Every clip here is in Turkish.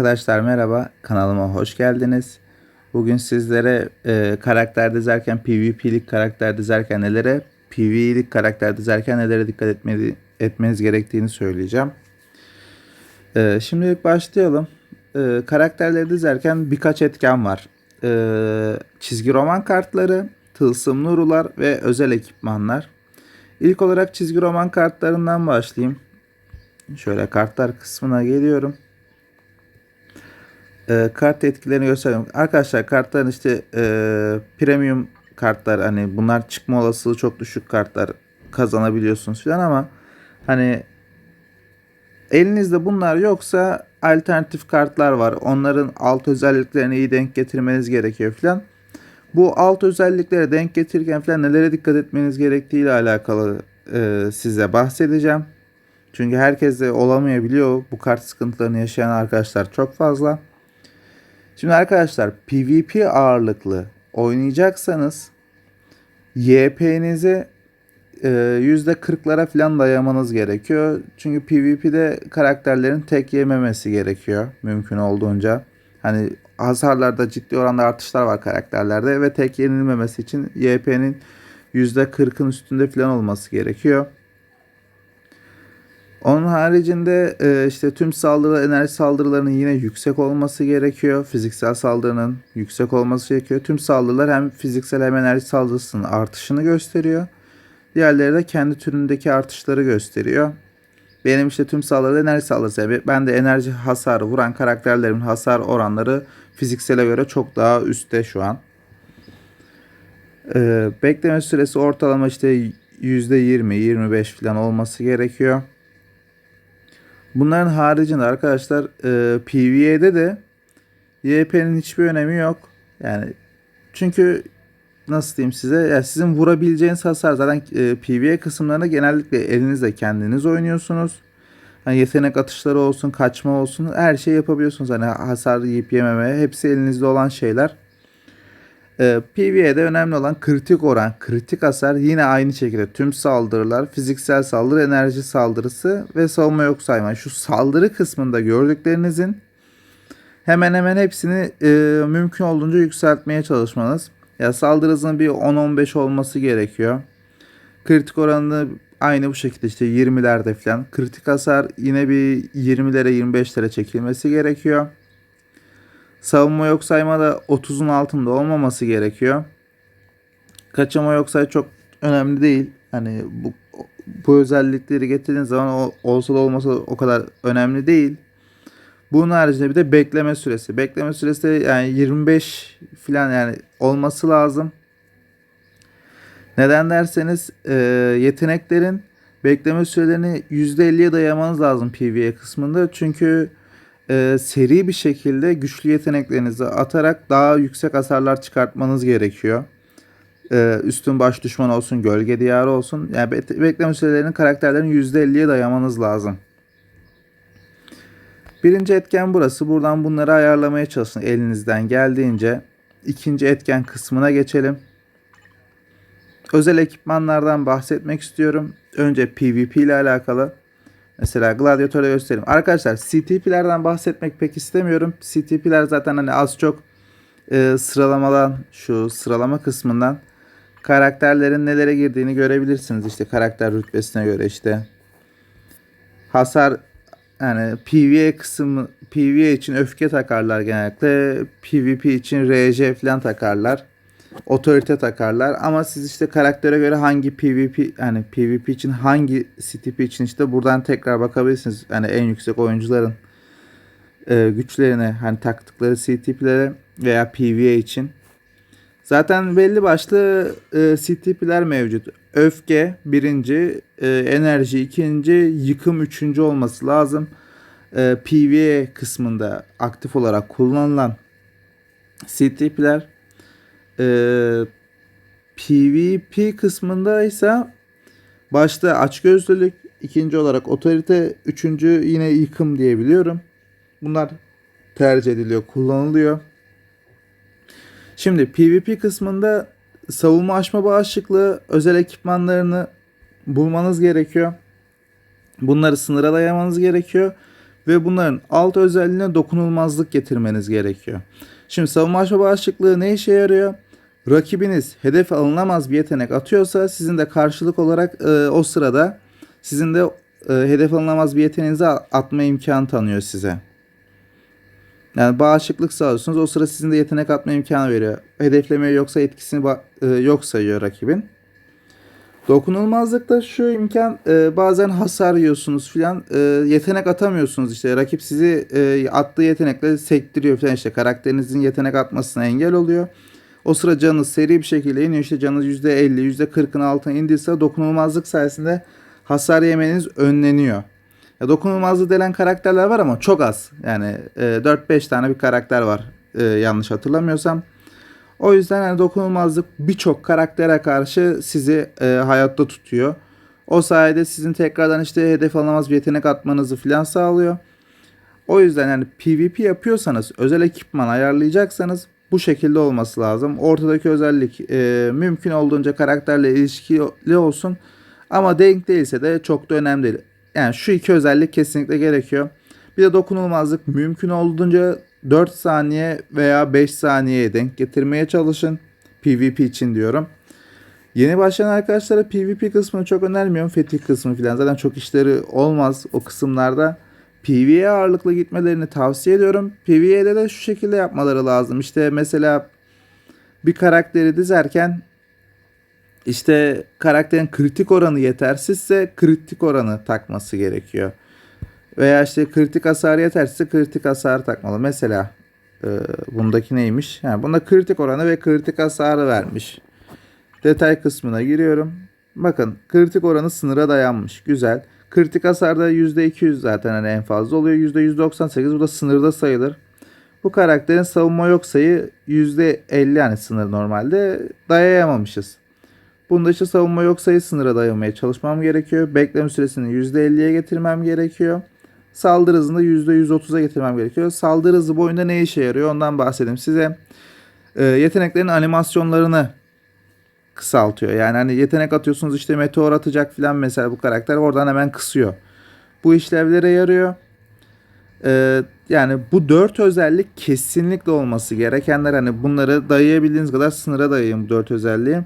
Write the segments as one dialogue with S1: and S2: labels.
S1: Arkadaşlar merhaba, kanalıma hoş geldiniz. Bugün sizlere e, karakter dizerken, PvP'lik karakter dizerken nelere, PvE'lik karakter dizerken nelere dikkat etmeli, etmeniz gerektiğini söyleyeceğim. E, şimdilik başlayalım. E, karakterleri dizerken birkaç etken var. E, çizgi roman kartları, tılsımlı rular ve özel ekipmanlar. İlk olarak çizgi roman kartlarından başlayayım. Şöyle kartlar kısmına geliyorum e, kart etkilerini gösteriyorum. Arkadaşlar kartların işte e, premium kartlar hani bunlar çıkma olasılığı çok düşük kartlar kazanabiliyorsunuz falan ama hani elinizde bunlar yoksa alternatif kartlar var. Onların alt özelliklerini iyi denk getirmeniz gerekiyor falan. Bu alt özelliklere denk getirirken falan nelere dikkat etmeniz gerektiği ile alakalı e, size bahsedeceğim. Çünkü herkes de olamayabiliyor. Bu kart sıkıntılarını yaşayan arkadaşlar çok fazla. Şimdi arkadaşlar PvP ağırlıklı oynayacaksanız YP'nizi e, %40'lara falan dayamanız gerekiyor. Çünkü PvP'de karakterlerin tek yememesi gerekiyor mümkün olduğunca. Hani hasarlarda ciddi oranda artışlar var karakterlerde ve tek yenilmemesi için YP'nin %40'ın üstünde falan olması gerekiyor. Onun haricinde e, işte tüm saldırı enerji saldırılarının yine yüksek olması gerekiyor. Fiziksel saldırının yüksek olması gerekiyor. Tüm saldırılar hem fiziksel hem enerji saldırısının artışını gösteriyor. Diğerleri de kendi türündeki artışları gösteriyor. Benim işte tüm saldırı enerji saldırısı. Ben de enerji hasarı vuran karakterlerimin hasar oranları fiziksele göre çok daha üstte şu an. Ee, bekleme süresi ortalama işte %20-25 falan olması gerekiyor. Bunların haricinde arkadaşlar e, PvE'de de YP'nin hiçbir önemi yok. Yani çünkü nasıl diyeyim size ya sizin vurabileceğiniz hasar zaten e, PvE kısımlarında genellikle elinizle kendiniz oynuyorsunuz. Hani yetenek atışları olsun, kaçma olsun her şey yapabiliyorsunuz. Hani hasar yiyip yememe hepsi elinizde olan şeyler. PvE'de önemli olan kritik oran, kritik hasar yine aynı şekilde tüm saldırılar, fiziksel saldırı, enerji saldırısı ve savunma yok sayma. Şu saldırı kısmında gördüklerinizin hemen hemen hepsini e, mümkün olduğunca yükseltmeye çalışmanız. Ya saldırı hızının bir 10-15 olması gerekiyor. Kritik oranını aynı bu şekilde işte 20'lerde falan. Kritik hasar yine bir 20'lere 25'lere çekilmesi gerekiyor. Savunma yok sayma da 30'un altında olmaması gerekiyor. Kaçama yok say çok önemli değil. Hani bu bu özellikleri getirdiğiniz zaman o, olsa da olmasa da o kadar önemli değil. Bunun haricinde bir de bekleme süresi. Bekleme süresi yani 25 falan yani olması lazım. Neden derseniz e, yeteneklerin bekleme sürelerini %50'ye dayamanız lazım PvE kısmında. Çünkü e, seri bir şekilde güçlü yeteneklerinizi atarak daha yüksek hasarlar çıkartmanız gerekiyor. E, üstün baş düşman olsun, gölge diyarı olsun. Yani bekleme sürelerinin karakterlerin %50'ye dayamanız lazım. Birinci etken burası. Buradan bunları ayarlamaya çalışın elinizden geldiğince. İkinci etken kısmına geçelim. Özel ekipmanlardan bahsetmek istiyorum. Önce PvP ile alakalı. Mesela gladyatörü göstereyim. Arkadaşlar CTP'lerden bahsetmek pek istemiyorum. CTP'ler zaten hani az çok e, sıralamadan şu sıralama kısmından karakterlerin nelere girdiğini görebilirsiniz. İşte karakter rütbesine göre işte hasar yani PvE kısmı PvE için öfke takarlar genellikle. PvP için RJ falan takarlar otorite takarlar ama siz işte karaktere göre hangi PvP yani PvP için hangi CTP için işte buradan tekrar bakabilirsiniz. Yani en yüksek oyuncuların e, güçlerine hani taktıkları CTP'lere veya PvE için. Zaten belli başlı e, CTP'ler mevcut. Öfke birinci, e, enerji ikinci, yıkım üçüncü olması lazım. E, PvE kısmında aktif olarak kullanılan CTP'ler ee, PvP kısmında ise başta açgözlülük, ikinci olarak otorite, üçüncü yine yıkım diyebiliyorum. Bunlar tercih ediliyor, kullanılıyor. Şimdi PvP kısmında savunma aşma bağışıklığı özel ekipmanlarını bulmanız gerekiyor. Bunları sınıra dayamanız gerekiyor. Ve bunların alt özelliğine dokunulmazlık getirmeniz gerekiyor. Şimdi savunma aşma bağışıklığı ne işe yarıyor? Rakibiniz hedef alınamaz bir yetenek atıyorsa sizin de karşılık olarak e, o sırada sizin de e, hedef alınamaz bir yeteneğinizi atma imkanı tanıyor size. Yani bağışıklık sağlıyorsunuz. O sıra sizin de yetenek atma imkanı veriyor. Hedeflemeye yoksa etkisini e, yok sayıyor rakibin. Dokunulmazlıkta şu imkan e, bazen hasar yiyorsunuz filan e, yetenek atamıyorsunuz işte rakip sizi e, attığı yetenekle sektiriyor filan işte karakterinizin yetenek atmasına engel oluyor. O sıra canınız seri bir şekilde iniyor işte canınız %50 %40'ın altına indiyse dokunulmazlık sayesinde hasar yemeniz önleniyor. Ya dokunulmazlığı denen karakterler var ama çok az. Yani e, 4-5 tane bir karakter var e, yanlış hatırlamıyorsam. O yüzden yani dokunulmazlık birçok karaktere karşı sizi e, hayatta tutuyor. O sayede sizin tekrardan işte hedef alınamaz bir yetenek atmanızı filan sağlıyor. O yüzden yani PvP yapıyorsanız, özel ekipman ayarlayacaksanız bu şekilde olması lazım. Ortadaki özellik e, mümkün olduğunca karakterle ilişkili olsun. Ama denk değilse de çok da önemli değil. Yani şu iki özellik kesinlikle gerekiyor. Bir de dokunulmazlık mümkün olduğunca 4 saniye veya 5 saniyeye denk getirmeye çalışın. PvP için diyorum. Yeni başlayan arkadaşlara PvP kısmını çok önermiyorum. Fetih kısmı falan. Zaten çok işleri olmaz o kısımlarda. PvE ağırlıklı gitmelerini tavsiye ediyorum. PvE'de de şu şekilde yapmaları lazım. İşte mesela bir karakteri dizerken işte karakterin kritik oranı yetersizse kritik oranı takması gerekiyor. Veya işte kritik hasar yetersizse kritik hasar takmalı. Mesela e, bundaki neymiş? Yani bunda kritik oranı ve kritik hasarı vermiş. Detay kısmına giriyorum. Bakın kritik oranı sınıra dayanmış. Güzel. Kritik hasarda %200 zaten hani en fazla oluyor. %198 bu da sınırda sayılır. Bu karakterin savunma yok sayı %50 yani sınır normalde dayayamamışız. Bunda işte savunma yok sayı sınıra dayamaya çalışmam gerekiyor. Bekleme süresini %50'ye getirmem gerekiyor. Saldırı hızını %130'a getirmem gerekiyor. Saldırı hızı bu ne işe yarıyor ondan bahsedeyim size. E, yeteneklerin animasyonlarını kısaltıyor. Yani hani yetenek atıyorsunuz işte meteor atacak filan mesela bu karakter oradan hemen kısıyor. Bu işlevlere yarıyor. Ee, yani bu dört özellik kesinlikle olması gerekenler hani bunları dayayabildiğiniz kadar sınıra dayayın bu dört özelliği.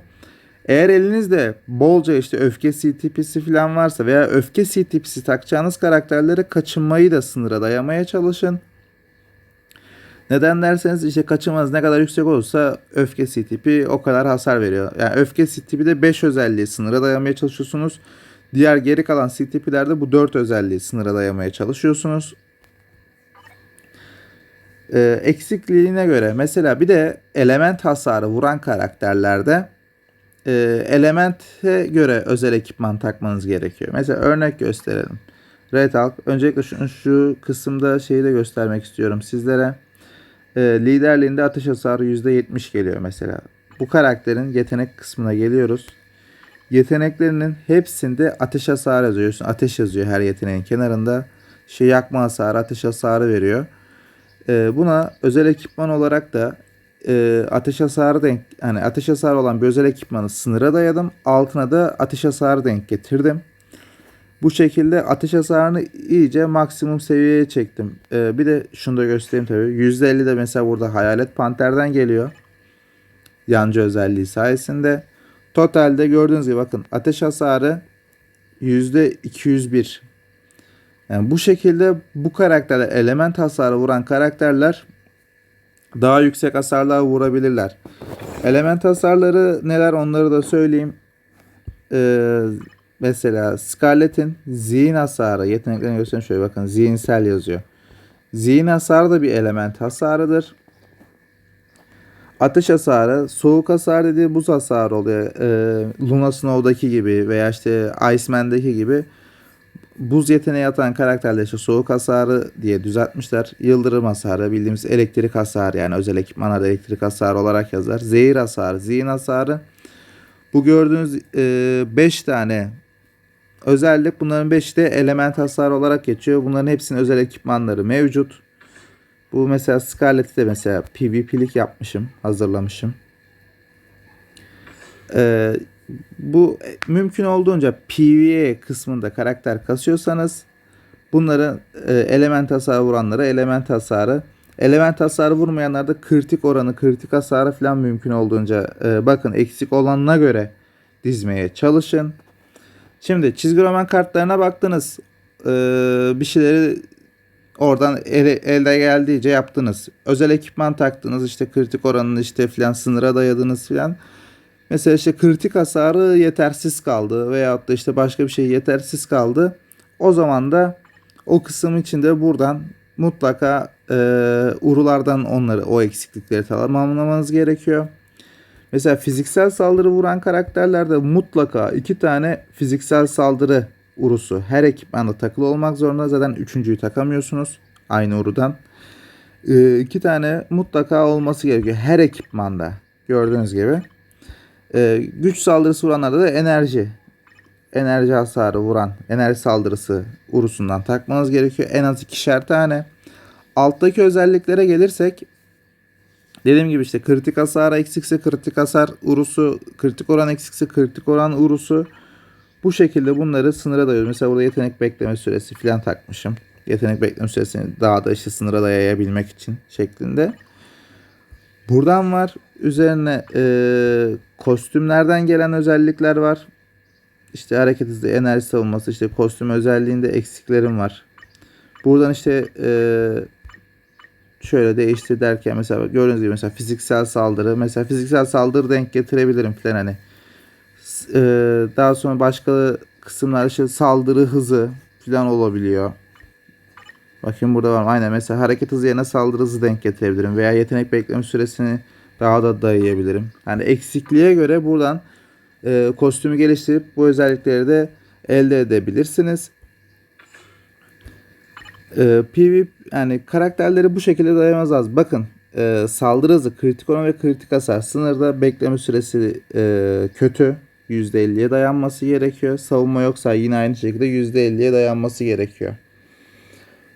S1: Eğer elinizde bolca işte öfke CTP'si falan varsa veya öfke CTP'si takacağınız karakterlere kaçınmayı da sınıra dayamaya çalışın. Neden derseniz işte kaçınmanız ne kadar yüksek olursa öfke CTP o kadar hasar veriyor. Yani öfke CTP'de 5 özelliği sınıra dayamaya çalışıyorsunuz. Diğer geri kalan CTP'lerde bu 4 özelliği sınıra dayamaya çalışıyorsunuz. Ee, eksikliğine göre mesela bir de element hasarı vuran karakterlerde e, elemente göre özel ekipman takmanız gerekiyor. Mesela örnek gösterelim. Red Hulk. Öncelikle şu, şu kısımda şeyi de göstermek istiyorum sizlere. E, liderliğinde ateş hasarı %70 geliyor mesela. Bu karakterin yetenek kısmına geliyoruz. Yeteneklerinin hepsinde ateş hasarı yazıyor. Ateş yazıyor her yeteneğin kenarında. Şey yakma hasarı, ateş hasarı veriyor. E, buna özel ekipman olarak da e, ateş hasarı denk hani ateş hasarı olan bir özel ekipmanı sınıra dayadım. Altına da ateş hasarı denk getirdim. Bu şekilde ateş hasarını iyice maksimum seviyeye çektim. E, bir de şunu da göstereyim tabii. %50 de mesela burada Hayalet Panter'den geliyor. Yancı özelliği sayesinde. Totalde gördüğünüz gibi bakın ateş hasarı %201. Yani bu şekilde bu karakterler element hasarı vuran karakterler daha yüksek hasarlar vurabilirler. Element hasarları neler onları da söyleyeyim. Ee, mesela Scarlet'in zihin hasarı yeteneklerini göstereyim şöyle bakın zihinsel yazıyor. Zihin hasarı da bir element hasarıdır. Ateş hasarı, soğuk hasar dediği buz hasarı oluyor. Ee, Luna Snow'daki gibi veya işte Iceman'daki gibi buz yeteneği atan karakterler işte soğuk hasarı diye düzeltmişler. Yıldırım hasarı bildiğimiz elektrik hasarı yani özel ekipmanlarda elektrik hasarı olarak yazar. Zehir hasarı, zihin hasarı. Bu gördüğünüz 5 e, tane özellik bunların 5'i de element hasarı olarak geçiyor. Bunların hepsinin özel ekipmanları mevcut. Bu mesela Scarlet'i de mesela PvP'lik yapmışım, hazırlamışım. Ee, bu mümkün olduğunca PvE kısmında karakter kasıyorsanız Bunları e, element hasarı vuranlara element hasarı, element hasarı vurmayanlarda kritik oranı, kritik hasarı falan mümkün olduğunca e, bakın eksik olanına göre dizmeye çalışın. Şimdi çizgi roman kartlarına baktınız. E, bir şeyleri oradan ele, elde geldiğince yaptınız. Özel ekipman taktınız işte kritik oranını işte filan sınıra dayadınız filan. Mesela işte kritik hasarı yetersiz kaldı veyahut da işte başka bir şey yetersiz kaldı. O zaman da o kısım içinde buradan mutlaka e, urulardan onları o eksiklikleri tamamlamanız gerekiyor. Mesela fiziksel saldırı vuran karakterlerde mutlaka iki tane fiziksel saldırı urusu her ekipmanda takılı olmak zorunda. Zaten üçüncüyü takamıyorsunuz aynı urudan. E, iki tane mutlaka olması gerekiyor her ekipmanda gördüğünüz gibi. E, güç saldırısı vuranlarda da enerji enerji hasarı vuran enerji saldırısı urusundan takmanız gerekiyor. En az ikişer tane. Alttaki özelliklere gelirsek dediğim gibi işte kritik hasar eksikse kritik hasar urusu, kritik oran eksikse kritik oran urusu bu şekilde bunları sınıra dayıyoruz. Mesela burada yetenek bekleme süresi falan takmışım. Yetenek bekleme süresini daha da işte sınıra dayayabilmek için şeklinde. Buradan var. Üzerine e, kostümlerden gelen özellikler var. İşte hareket hızı, enerji savunması, işte kostüm özelliğinde eksiklerim var. Buradan işte e, şöyle değiştir derken mesela gördüğünüz gibi mesela fiziksel saldırı, mesela fiziksel saldırı denk getirebilirim falan hani. E, daha sonra başka kısımlar işte saldırı hızı falan olabiliyor. Bakın burada var. Aynen mesela hareket hızı yerine saldırı hızı denk getirebilirim. Veya yetenek bekleme süresini daha da dayayabilirim. Yani eksikliğe göre buradan e, kostümü geliştirip bu özellikleri de elde edebilirsiniz. E, PvP yani karakterleri bu şekilde dayamaz az. Bakın e, saldırı hızı, kritik oran ve kritik hasar sınırda bekleme süresi e, kötü. %50'ye dayanması gerekiyor. Savunma yoksa yine aynı şekilde %50'ye dayanması gerekiyor.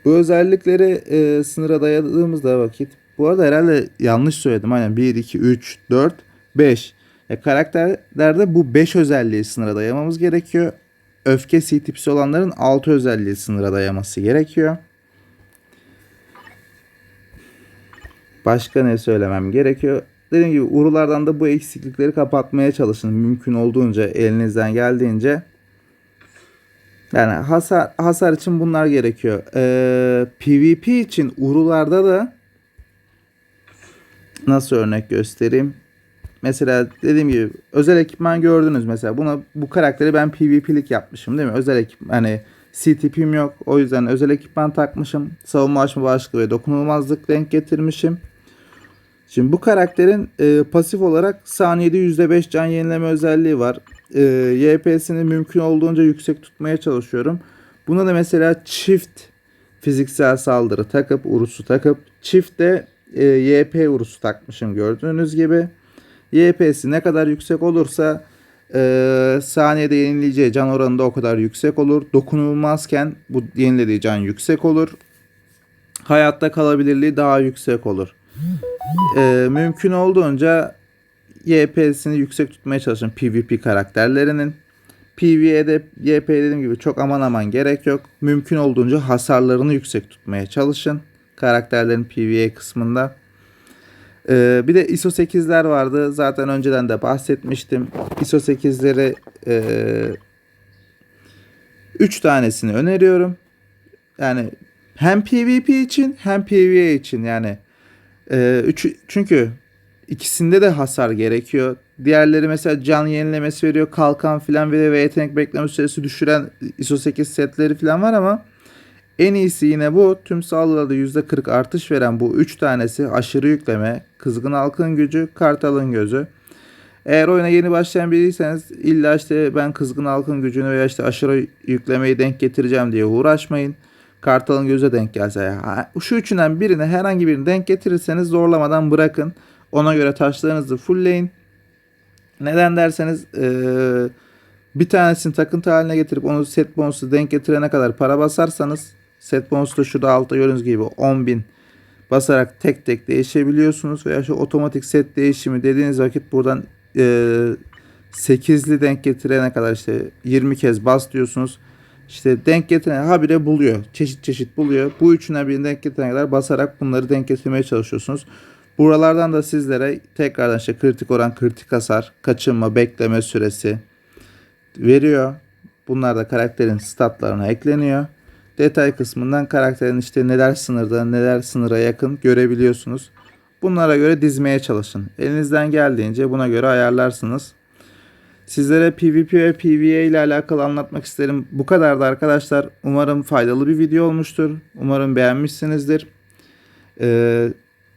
S1: Bu özellikleri e, sınıra dayadığımızda vakit bu arada herhalde yanlış söyledim. Aynen 1, 2, 3, 4, 5. E, karakterlerde bu 5 özelliği sınıra dayamamız gerekiyor. Öfke C tipsi olanların 6 özelliği sınıra dayaması gerekiyor. Başka ne söylemem gerekiyor? Dediğim gibi urulardan da bu eksiklikleri kapatmaya çalışın. Mümkün olduğunca elinizden geldiğince. Yani hasar, hasar için bunlar gerekiyor. Ee, PvP için urularda da nasıl örnek göstereyim? Mesela dediğim gibi özel ekipman gördünüz mesela. Buna bu karakteri ben PvP'lik yapmışım değil mi? Özel ekip hani CTP'm yok. O yüzden özel ekipman takmışım. Savunma açma başlığı ve dokunulmazlık denk getirmişim. Şimdi bu karakterin e, pasif olarak saniyede %5 can yenileme özelliği var. E, YP'sini mümkün olduğunca yüksek tutmaya çalışıyorum. Buna da mesela çift fiziksel saldırı takıp urusu takıp çift de e, YP urusu takmışım gördüğünüz gibi. YP'si ne kadar yüksek olursa e, saniyede yenileyeceği can oranı da o kadar yüksek olur. Dokunulmazken bu yenilediği can yüksek olur. Hayatta kalabilirliği daha yüksek olur. E, mümkün olduğunca YP'sini yüksek tutmaya çalışın PvP karakterlerinin. PvE'de YP dediğim gibi çok aman aman gerek yok. Mümkün olduğunca hasarlarını yüksek tutmaya çalışın. Karakterlerin PvE kısmında. Ee, bir de ISO 8'ler vardı. Zaten önceden de bahsetmiştim. ISO 8'leri 3 e, tanesini öneriyorum. Yani hem PvP için hem PvE için yani e, üç, çünkü ikisinde de hasar gerekiyor. Diğerleri mesela can yenilemesi veriyor, kalkan filan veriyor ve yetenek bekleme süresi düşüren ISO 8 setleri filan var ama en iyisi yine bu. Tüm saldırılarda %40 artış veren bu 3 tanesi aşırı yükleme, kızgın halkın gücü, kartalın gözü. Eğer oyuna yeni başlayan biriyseniz illa işte ben kızgın halkın gücünü veya işte aşırı yüklemeyi denk getireceğim diye uğraşmayın. Kartalın göze denk gelse. Şu üçünden birini herhangi birini denk getirirseniz zorlamadan bırakın. Ona göre taşlarınızı fullleyin. Neden derseniz ee, bir tanesini takıntı haline getirip onu set bonusu denk getirene kadar para basarsanız Set bonusu da şurada altta gördüğünüz gibi 10.000 basarak tek tek değişebiliyorsunuz. Veya şu otomatik set değişimi dediğiniz vakit buradan e, 8'li denk getirene kadar işte 20 kez bas diyorsunuz. İşte denk getirene habire buluyor. Çeşit çeşit buluyor. Bu üçüne bir denk getirene kadar basarak bunları denk getirmeye çalışıyorsunuz. Buralardan da sizlere tekrardan işte kritik oran, kritik hasar, kaçınma, bekleme süresi veriyor. Bunlar da karakterin statlarına ekleniyor. Detay kısmından karakterin işte neler sınırda, neler sınıra yakın görebiliyorsunuz. Bunlara göre dizmeye çalışın. Elinizden geldiğince buna göre ayarlarsınız. Sizlere PvP ve PvE ile alakalı anlatmak isterim. Bu kadardı arkadaşlar. Umarım faydalı bir video olmuştur. Umarım beğenmişsinizdir. Ee,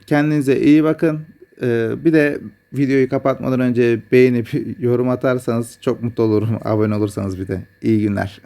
S1: kendinize iyi bakın. Ee, bir de videoyu kapatmadan önce beğenip yorum atarsanız çok mutlu olurum. Abone olursanız bir de. İyi günler.